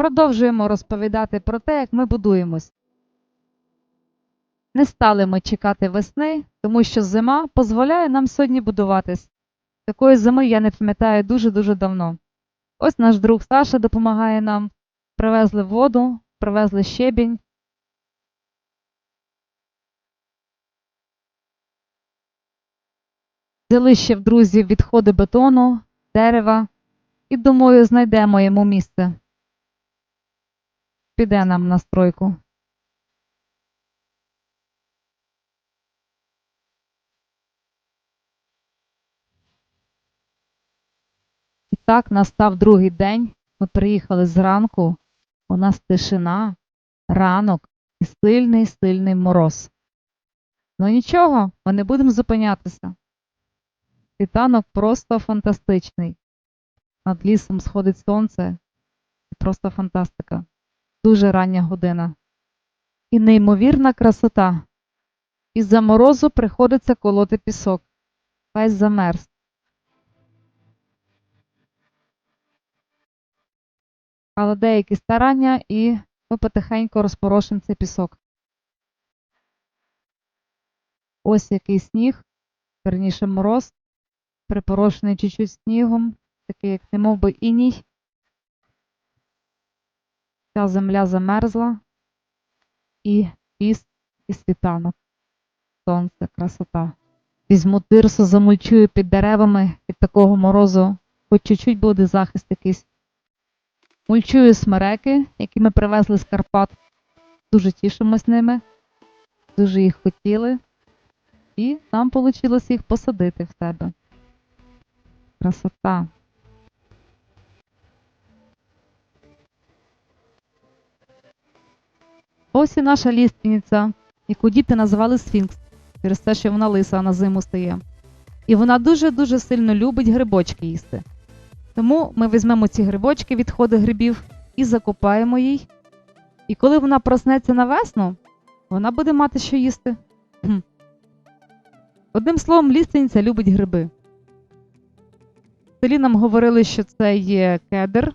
продовжуємо розповідати про те, як ми будуємось. Не стали ми чекати весни, тому що зима дозволяє нам сьогодні будуватись. Такої зими я не пам'ятаю дуже-дуже давно. Ось наш друг Саша допомагає нам. Привезли воду, привезли щебінь. Взяли ще в друзів відходи бетону, дерева і, думаю, знайдемо йому місце. Піде нам на стройку. І так настав другий день. Ми приїхали зранку. У нас тишина, ранок і сильний сильний мороз. Ну нічого, ми не будемо зупинятися. Світанок просто фантастичний. Над лісом сходить сонце. Просто фантастика. Дуже рання година. І неймовірна красота. Із-за морозу приходиться колоти пісок. Весь замерз. Але деякі старання і ми потихеньку розпорошимо цей пісок. Ось який сніг, верніше мороз, припорошений чуть-чуть снігом, такий, як немов би іній. Ця земля замерзла і піст і світанок. Сонце, красота. Візьму тирсу, замульчую під деревами від такого морозу, хоч чуть-чуть буде захист якийсь. Мульчую смереки, які ми привезли з Карпат. Дуже тішимось ними, дуже їх хотіли. І нам вийшло їх посадити в себе. Красота. Ось і наша ліственниця, яку діти називали Сфінкс, через те, що вона лиса на зиму стає. І вона дуже-дуже сильно любить грибочки їсти. Тому ми візьмемо ці грибочки, відходи грибів, і закопаємо їй. І коли вона проснеться на весну, вона буде мати що їсти. Одним словом, ліственниця любить гриби. В селі нам говорили, що це є кедр.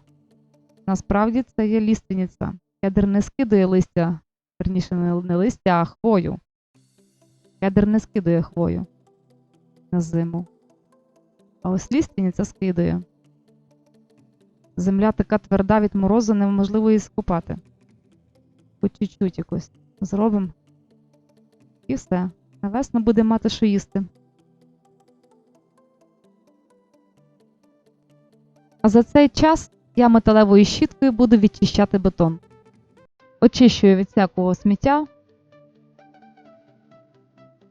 Насправді це є ліственниця. Кедр не скидує листя, верніше не, листя, а хвою. Кедр не скидує хвою на зиму. А ось ліственниця скидує. Земля така тверда від морозу, неможливо її скупати. Хоч чуть-чуть якось зробимо. І все. На весну буде мати що їсти. А за цей час я металевою щіткою буду відчищати бетон. Очищую від всякого сміття,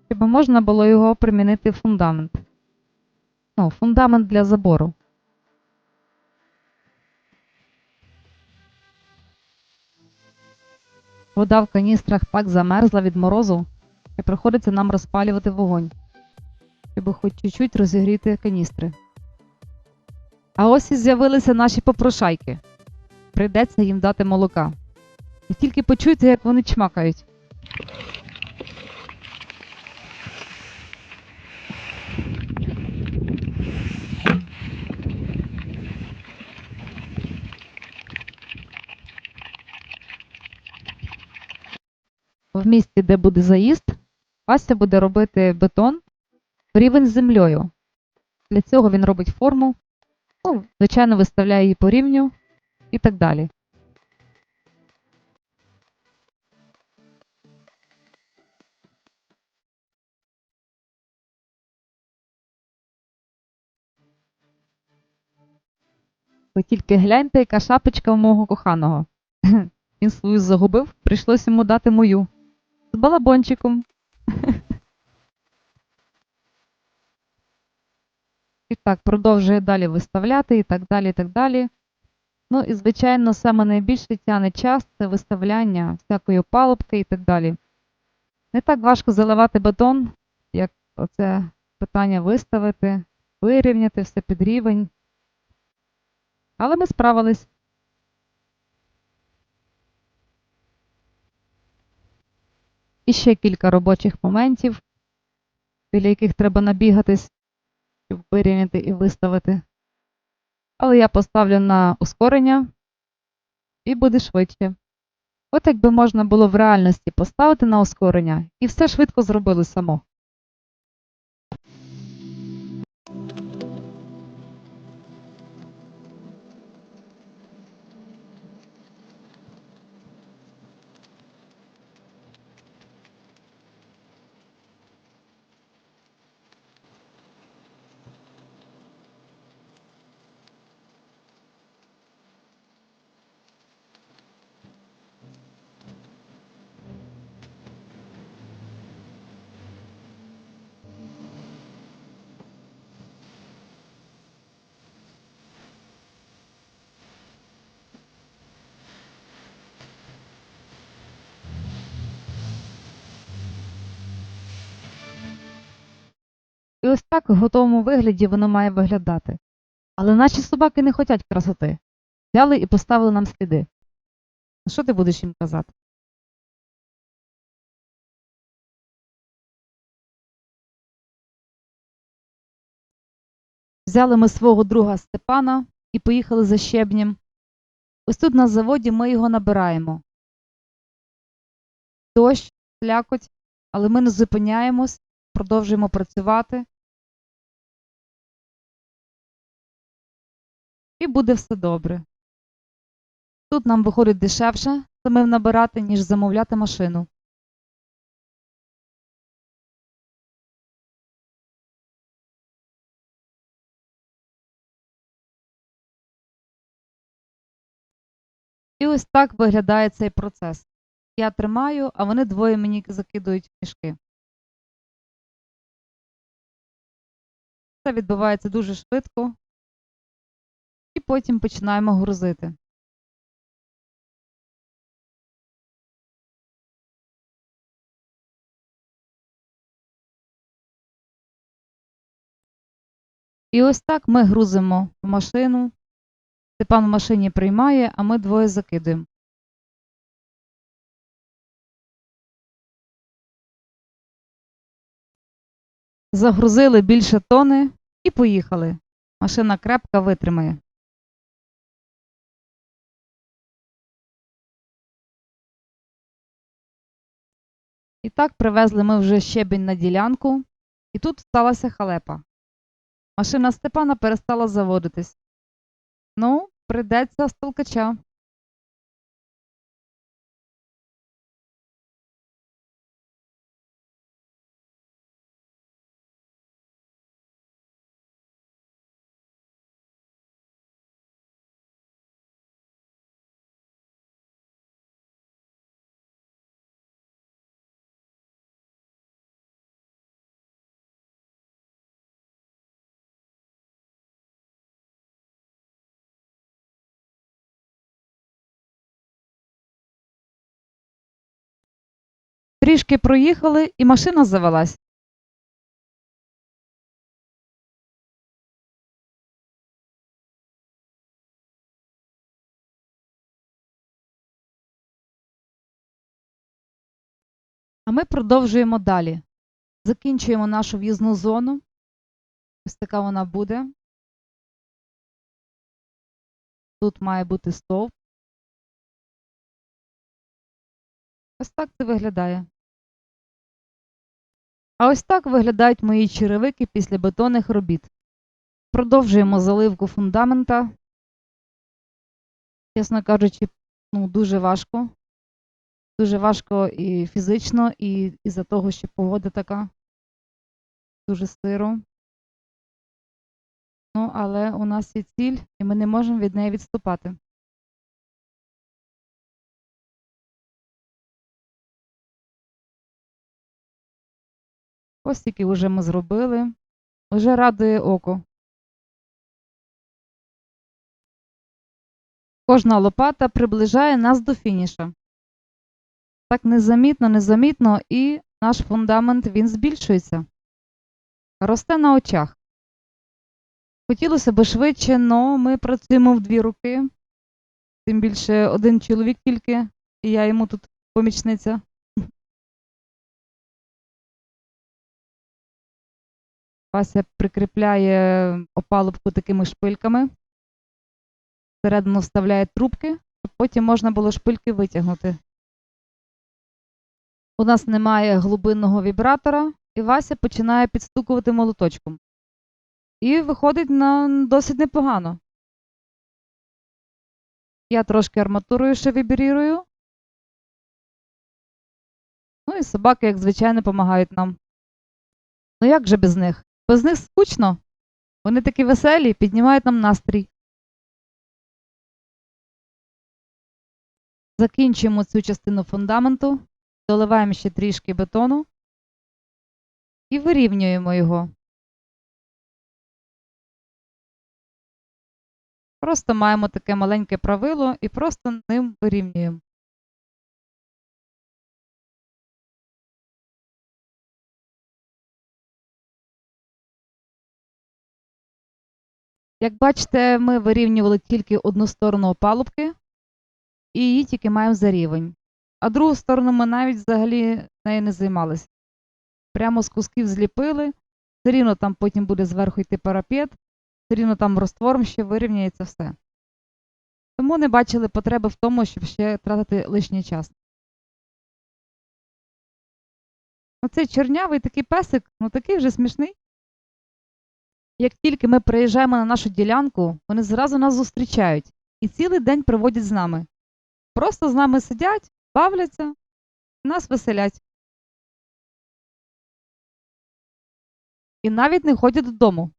щоб можна було його примінити в фундамент. Ну, фундамент для забору. Вода в каністрах так замерзла від морозу, і приходиться нам розпалювати вогонь, щоб хоч чуть-чуть розігріти каністри. А ось і з'явилися наші попрошайки. Прийдеться їм дати молока. І тільки почуйте, як вони чмакають. В місці, де буде заїзд, Вася буде робити бетон рівень з землею. Для цього він робить форму, ну, звичайно, виставляє її по рівню і так далі. Ви тільки гляньте, яка шапочка у мого коханого. Він свою загубив, прийшлось йому дати мою. З балабончиком. І так, продовжує далі виставляти, і так далі, і так далі. Ну і, звичайно, саме найбільше тяне час це виставляння всякої палубки і так далі. Не так важко заливати бетон, як оце питання виставити, вирівняти все під рівень. Але ми справились. І ще кілька робочих моментів, біля яких треба набігатись, щоб вирівняти і виставити. Але я поставлю на ускорення, і буде швидше. От якби можна було в реальності поставити на ускорення, і все швидко зробили само. І ось так в готовому вигляді воно має виглядати. Але наші собаки не хочуть красоти. Взяли і поставили нам сліди. Що ти будеш їм казати? Взяли ми свого друга Степана і поїхали за щебнем. Ось тут на заводі ми його набираємо. Дощ, слякоть, але ми не зупиняємось, продовжуємо працювати. І буде все добре. Тут нам виходить дешевше самим набирати, ніж замовляти машину. І ось так виглядає цей процес. Я тримаю, а вони двоє мені закидують мішки. Це відбувається дуже швидко. І потім починаємо грузити. І ось так ми грузимо в машину. Степан в машині приймає, а ми двоє закидуємо. Загрузили більше тони і поїхали. Машина крепка витримає. І так привезли ми вже щебінь на ділянку, і тут сталася халепа. Машина Степана перестала заводитись. Ну, прийдеться з толкача. Трішки проїхали, і машина завелась. А ми продовжуємо далі. Закінчуємо нашу в'їзну зону. Ось така вона буде. Тут має бути стовп. Ось так це виглядає. А ось так виглядають мої черевики після бетонних робіт. Продовжуємо заливку фундамента. Чесно кажучи, ну, дуже важко. Дуже важко і фізично, і із-за того, що погода така дуже сиро. Ну, але у нас є ціль, і ми не можемо від неї відступати. Ось тільки вже ми зробили. Уже радує око. Кожна лопата приближає нас до фініша. Так незамітно, незамітно, і наш фундамент він збільшується. Росте на очах. Хотілося б швидше, але ми працюємо в дві руки. Тим більше один чоловік тільки, і я йому тут помічниця. Вася прикріпляє опалубку такими шпильками. Всередину вставляє трубки, щоб потім можна було шпильки витягнути. У нас немає глибинного вібратора, і Вася починає підстукувати молоточком. І виходить на досить непогано. Я трошки арматурою ще вібрірую. Ну і собаки, як звичайно, допомагають нам. Ну як же без них? Без них скучно. Вони такі веселі, піднімають нам настрій. Закінчуємо цю частину фундаменту, доливаємо ще трішки бетону і вирівнюємо його. Просто маємо таке маленьке правило і просто ним вирівнюємо. Як бачите, ми вирівнювали тільки одну сторону опалубки і її тільки маємо за рівень. А другу сторону ми навіть взагалі нею не займалися. Прямо з кусків зліпили, все рівно там потім буде зверху йти парапет, все рівно там роствором ще вирівняється все. Тому не бачили потреби в тому, щоб ще тратити лишній час. Оцей чорнявий такий песик, ну такий вже смішний. Як тільки ми приїжджаємо на нашу ділянку, вони зразу нас зустрічають і цілий день проводять з нами. Просто з нами сидять, бавляться, нас веселять. І навіть не ходять додому.